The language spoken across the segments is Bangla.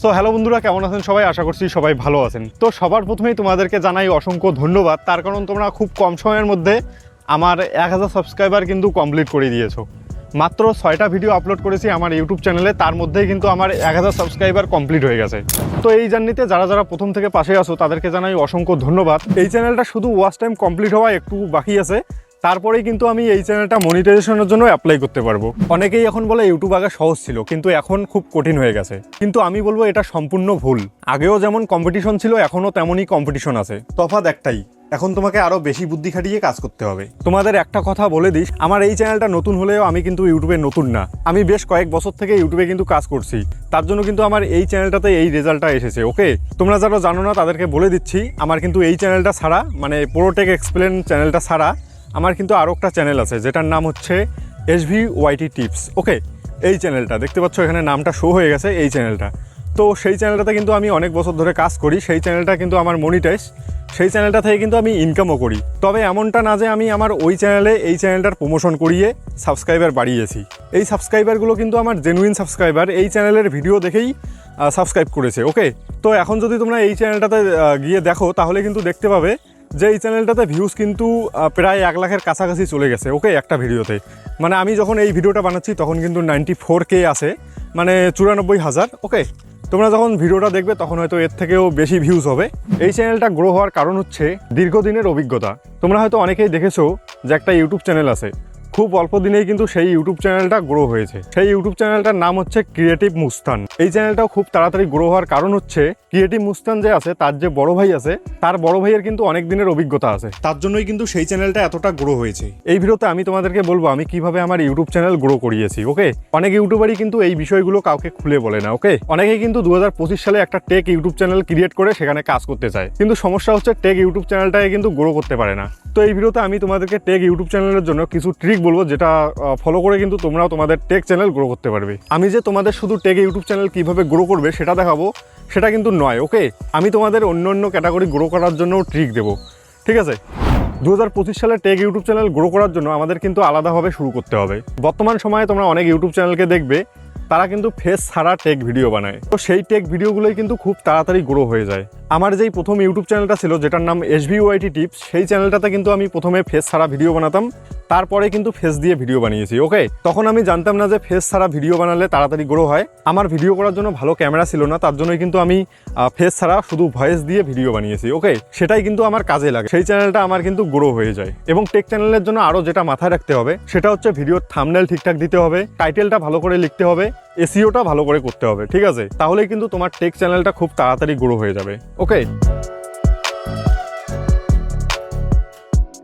সো হ্যালো বন্ধুরা, কেমন আছেন সবাই? আশা করছি সবাই ভালো আছেন। তো সবার প্রথমেই তোমাদেরকে জানাই অসংখ্য ধন্যবাদ। তার কারণ তোমরা খুব কম সময়ের মধ্যে আমার এক হাজার সাবস্ক্রাইবার কিন্তু কমপ্লিট করে দিয়েছ। মাত্র ছয়টা ভিডিও আপলোড করেছি আমার ইউটিউব চ্যানেলে তার মধ্যেই কিন্তু আমার এক হাজার সাবস্ক্রাইবার কমপ্লিট হয়ে গেছে। তো এই জার্নিতে যারা যারা প্রথম থেকে পাশে আসো তাদেরকে জানাই অসংখ্য ধন্যবাদ। এই চ্যানেলটা শুধু ওয়াচ টাইম কমপ্লিট হওয়া একটু বাকি আছে। তারপরেই কিন্তু আমি এই চ্যানেলটা মনিটাইজেশনের জন্য অ্যাপ্লাই করতে পারব। অনেকেই এখন বলে ইউটিউব আগে সহজ ছিল, কিন্তু এখন খুব কঠিন হয়ে গেছে। কিন্তু আমি বলব এটা সম্পূর্ণ ভুল। আগেও যেমন কম্পিটিশন ছিল, এখনও তেমনই কম্পিটিশন আছে। তফাৎ একটাই, এখন তোমাকে আরও বেশি বুদ্ধি খাটিয়ে কাজ করতে হবে। তোমাদের একটা কথা বলে দিস, আমার এই চ্যানেলটা নতুন হলেও আমি কিন্তু ইউটিউবে নতুন না। আমি বেশ কয়েক বছর থেকে ইউটিউবে কিন্তু কাজ করছি। তার জন্য কিন্তু আমার এই চ্যানেলটাতে এই রেজাল্টটা এসেছে ওকে তোমরা যারা জানো না, তাদেরকে বলে দিচ্ছি, আমার কিন্তু এই চ্যানেলটা ছাড়া মানে পোরোটেক এক্সপ্লেন চ্যানেলটা ছাড়া আমার কিন্তু আরও একটা চ্যানেল আছে, যেটার নাম হচ্ছে S V YT tips. Okay এই চ্যানেলটা দেখতে পাচ্ছ এখানে নামটা শো হয়ে গেছে এই চ্যানেলটা তো সেই চ্যানেলটাতে কিন্তু আমি অনেক বছর ধরে কাজ করি, সেই চ্যানেলটা কিন্তু আমার মনিটাইজ সেই চ্যানেলটা থেকে কিন্তু আমি ইনকামও করি। তবে এমনটা না যে আমি আমার ওই চ্যানেলে এই চ্যানেলটার প্রমোশন করিয়ে সাবস্ক্রাইবার বাড়িয়েছি। এই সাবস্ক্রাইবারগুলো কিন্তু আমার জেনুইন সাবস্ক্রাইবার এই চ্যানেলের ভিডিও দেখেই সাবস্ক্রাইব করেছে। ওকে তো এখন যদি তোমরা এই চ্যানেলটাতে গিয়ে দেখো, তাহলে কিন্তু দেখতে পাবে যে এই চ্যানেলটাতে ভিউজ কিন্তু প্রায় এক লাখের কাছাকাছি চলে গেছে ওকে একটা ভিডিওতে। মানে আমি যখন এই ভিডিওটা বানাচ্ছি, তখন কিন্তু নাইনটি ফোর কে আসে মানে চুরানব্বই হাজার ওকে তোমরা যখন ভিডিওটা দেখবে, তখন হয়তো এর থেকেও বেশি ভিউজ হবে। এই চ্যানেলটা গ্রো হওয়ার কারণ হচ্ছে দীর্ঘদিনের অভিজ্ঞতা। তোমরা হয়তো অনেকেই দেখেছ যে একটা ইউটিউব চ্যানেল আছে। খুব অল্প দিনেই কিন্তু সেই ইউটিউব চ্যানেলটা গ্রো হয়েছে। সেই ইউটিউব চ্যানেলটার নাম হচ্ছে ক্রিয়েটিভ মুস্তান এই চ্যানেলটাও খুব তাড়াতাড়ি গ্রো হওয়ার কারণ হচ্ছে ক্রিয়েটিভ মুস্তান যে আছে তার যে বড় ভাই আছে তার বড় ভাইয়ের কিন্তু অনেক দিনের অভিজ্ঞতা আছে। তার জন্যই কিন্তু সেই চ্যানেলটা এতটা গ্রো হয়েছে। এই ভিডিওতে আমি তোমাদেরকে বলব আমি কীভাবে আমার ইউটিউব চ্যানেল গ্রো করিয়েছি ওকে অনেক ইউটিউবারই কিন্তু এই বিষয়গুলো কাউকে খুলে বলে না ওকে অনেকেই কিন্তু দু হাজার পঁচিশ সালে একটা টেক ইউটিউব চ্যানেল ক্রিয়েট করে সেখানে কাজ করতে চায়। কিন্তু সমস্যা হচ্ছে টেক ইউটিউব চ্যানেলটাকে কিন্তু গ্রো করতে পারে না। তো এই ভিডিওতে আমি তোমাদেরকে টেক ইউটিউব চ্যানেলের জন্য কিছু ট্রিক বলব, যেটা ফলো করে কিন্তু তোমরাও তোমাদের টেক চ্যানেল গ্রো করতে পারবে। আমি যে তোমাদের শুধু টেক ইউটিউব চ্যানেল কীভাবে গ্রো করবে সেটা দেখাবো, সেটা কিন্তু নয় ওকে আমি তোমাদের অন্য অন্য ক্যাটাগরি গ্রো করার জন্য ট্রিক দেবো, ঠিক আছে? দু হাজার পঁচিশ সালে টেক ইউটিউব চ্যানেল গ্রো করার জন্য আমাদের কিন্তু আলাদাভাবে শুরু করতে হবে। বর্তমান সময়ে তোমরা অনেক ইউটিউব চ্যানেলকে দেখবে, তারা কিন্তু ফেস ছাড়া টেক ভিডিও বানায়। তো সেই টেক ভিডিওগুলোই কিন্তু খুব তাড়াতাড়ি গ্রো হয়ে যায়। আমার যেই প্রথম ইউটিউব চ্যানেলটা ছিল, যেটার নাম এসভি ওয়াইটি টিপস, সেই চ্যানেলটাতে কিন্তু আমি প্রথমে ফেস ছাড়া ভিডিও বানাতাম। তারপরে কিন্তু ফেস দিয়ে ভিডিও বানিয়েছি ওকে তখন আমি জানতাম না যে ফেস ছাড়া ভিডিও বানালে তাড়াতাড়ি গ্রো হয়। আমার ভিডিও করার জন্য ভালো ক্যামেরা ছিল না, তার জন্যই কিন্তু আমি ফেস ছাড়া শুধু ভয়েস দিয়ে ভিডিও বানিয়েছি ওকে সেটাই কিন্তু আমার কাজে লাগে। সেই চ্যানেলটা আমার কিন্তু গ্রো হয়ে যায়। এবং টেক চ্যানেলের জন্য আরও যেটা মাথায় রাখতে হবে, সেটা হচ্ছে ভিডিওর থামনেল ঠিকঠাক দিতে হবে টাইটেলটা ভালো করে লিখতে হবে এসিওটা ভালো করে করতে হবে, ঠিক আছে? তাহলেই কিন্তু তোমার টেক চ্যানেলটা খুব তাড়াতাড়ি গ্রো হয়ে যাবে ওকে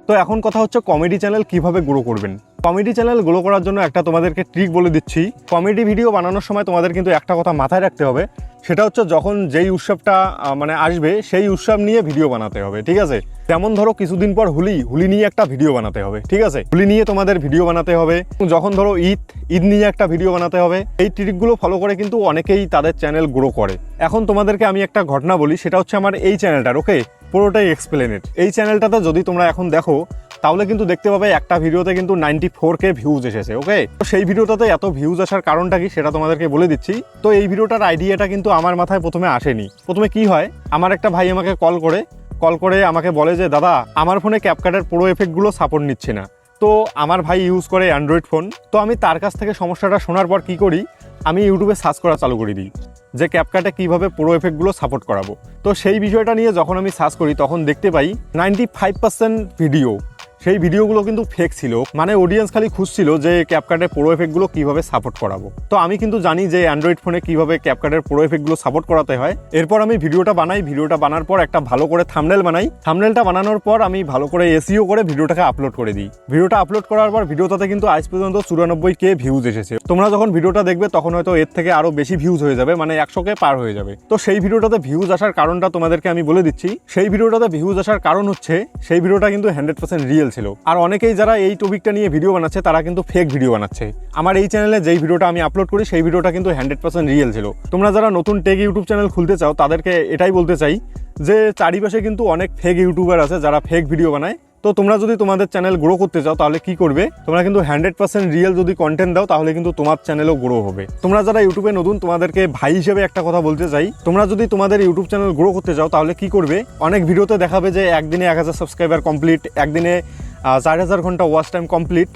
তো এখন কথা হচ্ছে কমেডি চ্যানেল কীভাবে গ্রো করবেন? কমেডি চ্যানেল গ্রো করার জন্য একটা তোমাদেরকে ট্রিক বলে দিচ্ছি। কমেডি ভিডিও বানানোর সময় তোমাদের কিন্তু একটা কথা মাথায় রাখতে হবে। সেটা হচ্ছে যখন যেই উৎসবটা মানে আসবে, সেই উৎসব নিয়ে ভিডিও বানাতে হবে, ঠিক আছে? যেমন ধরো কিছুদিন পর হুলি হুলি নিয়ে একটা ভিডিও বানাতে হবে, ঠিক আছে? হুলি নিয়ে তোমাদের ভিডিও বানাতে হবে। যখন ধরো ঈদ ঈদ নিয়ে একটা ভিডিও বানাতে হবে। এই ট্রিকগুলো ফলো করে কিন্তু অনেকেই তাদের চ্যানেল গ্রো করে। এখন তোমাদেরকে আমি একটা ঘটনা বলি, সেটা হচ্ছে আমার এই চ্যানেলটার ওকে পুরোটাই এক্সপ্লেনেড এই চ্যানেলটাতে যদি তোমরা এখন দেখো, তাহলে কিন্তু দেখতে পাবে একটা ভিডিওতে কিন্তু নাইনটি কে ভিউজ এসেছে ওকে তো সেই ভিডিওটাতে এত ভিউজ আসার কারণটা কি সেটা তোমাদেরকে বলে দিচ্ছি। তো এই ভিডিওটার আইডিয়াটা কিন্তু আমার মাথায় প্রথমে আসেনি। প্রথমে কি হয়, আমার একটা ভাই আমাকে কল করে কল করে আমাকে বলে যে, দাদা, আমার ফোনে ক্যাপকাটের পুরো এফেক্টগুলো সাপোর্ট নিচ্ছে না। তো আমার ভাই ইউজ করে অ্যান্ড্রয়েড ফোন তো আমি তার কাছ থেকে সমস্যাটা শোনার পর কি করি, আমি ইউটিউবে সার্চ করা চালু করে দিই। যে ক্যাপকাটে কীভাবে প্রো এফেক্টগুলো সাপোর্ট করাবো। তো সেই বিষয়টা নিয়ে যখন আমি সার্চ করি, তখন দেখতে পাই নাইনটি ফাইভ পার্সেন্ট ভিডিও সেই ভিডিওগুলো কিন্তু ফেক ছিল। মানে অডিয়েন্স খালি খুঁজছিল যে ক্যাপকাটের পুরো এফেক্টগুলো কীভাবে সাপোর্ট করাবো। তো আমি কিন্তু জানি যে অ্যান্ড্রয়েড ফোনে কীভাবে ক্যাপকাটের পুরো এফেক্টগুলো সাপোর্ট করাতে হয়। এরপর আমি ভিডিওটা বানাই। ভিডিওটা বানার পর একটা ভালো করে থামনেল বানাই। থামনেলটা বানানোর পর আমি ভালো করে এসিও করে ভিডিওটাকে আপলোড করে দিই। ভিডিওটা আপলোড করার পর ভিডিওটাতে কিন্তু আজ পর্যন্ত চুরানব্বই কে ভিউজ এসেছে। তোমরা যখন ভিডিওটা দেখবে, তখন হয়তো এর থেকে আরও বেশি ভিউজ হয়ে যাবে মানে একশো কে পার হয়ে যাবে। তো সেই ভিডিওটাতে ভিউজ আসার কারণটা তোমাদেরকে আমি বলে দিচ্ছি। সেই ভিডিওটাতে ভিউজ আসার কারণ হচ্ছে, সেই ভিডিওটা কিন্তু হান্ড্রেড পার্সেন্ট রিয়েল ছিল আর অনেকেই যারা এই টপিকটা নিয়ে ভিডিও বানাচ্ছে, তারা কিন্তু ফেক ভিডিও বানাচ্ছে। আমার এই চ্যানেলে যেই ভিডিওটা আমি আপলোড করি, সেই ভিডিওটা কিন্তু হান্ড্রেড পার্সেন্ট রিয়েল ছিল। তোমরা যারা নতুন টেক ইউটিউব চ্যানেল খুলতে চাও, তাদেরকে এটাই বলতে চাই যে, চারিপাশে কিন্তু অনেক ফেক ইউটিউবার আছে যারা ফেক ভিডিও বানায়। তো তোমরা যদি তোমাদের চ্যানেল গ্রো করতে চাও, তাহলে কি করবে? তোমরা কিন্তু হান্ড্রেড পার্সেন্ট রিয়েল যদি কন্টেন্ট দাও, তাহলে কিন্তু তোমার চ্যানেলও গ্রো হবে। তোমরা যারা ইউটিউবে নতুন, তোমাদেরকে ভাই হিসেবে একটা কথা বলতে চাই। তোমরা যদি তোমাদের ইউটিউব চ্যানেল গ্রো করতে চাও, তাহলে কি করবে? অনেক ভিডিওতে দেখাবে যে একদিনে এক হাজার সাবস্ক্রাইবার কমপ্লিট একদিনে চার হাজার ঘণ্টা ওয়াচ টাইম কমপ্লিট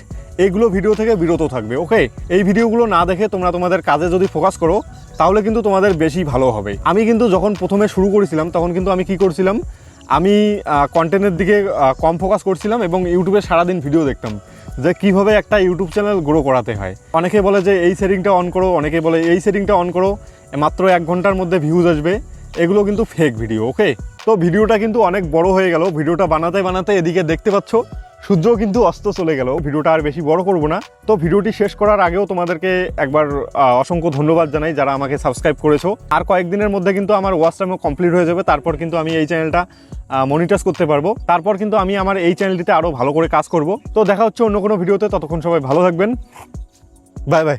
এইগুলো ভিডিও থেকে বিরত থাকবে ওকে এই ভিডিওগুলো না দেখে তোমরা তোমাদের কাজে যদি ফোকাস করো, তাহলে কিন্তু তোমাদের বেশি ভালো হবে। আমি কিন্তু যখন প্রথমে শুরু করেছিলাম, তখন কিন্তু আমি কি করছিলাম? আমি কন্টেন্টের দিকে কম ফোকাস করছিলাম এবং ইউটিউবে সারাদিন ভিডিও দেখতাম যে কীভাবে একটা ইউটিউব চ্যানেল গ্রো করাতে হয়। অনেকে বলে যে এই সেটিংটা অন করো, অনেকে বলে এই সেটিংটা অন করো, মাত্র এক ঘণ্টার মধ্যে ভিউজ আসবে, এগুলো কিন্তু ফেক ভিডিও ওকে তো ভিডিওটা কিন্তু অনেক বড় হয়ে গেল ভিডিওটা বানাতে বানাতে এদিকে দেখতে পাচ্ছ সূর্য কিন্তু অস্ত চলে গেল। ভিডিওটা আর বেশি বড় করব না। তো ভিডিওটি শেষ করার আগেও তোমাদেরকে একবার অসংখ্য ধন্যবাদ জানাই যারা আমাকে সাবস্ক্রাইব করেছ। আর কয়েকদিনের মধ্যে কিন্তু আমার ওয়াচ কমপ্লিট হয়ে যাবে। তারপর কিন্তু আমি এই চ্যানেলটা মনিটাইজ করতে পারব। তারপর কিন্তু আমি আমার এই চ্যানেলটিতে আরও ভালো করে কাজ করব। তো দেখা হচ্ছে অন্য কোনো ভিডিওতে। ততক্ষণ সবাই ভালো থাকবেন। Bye bye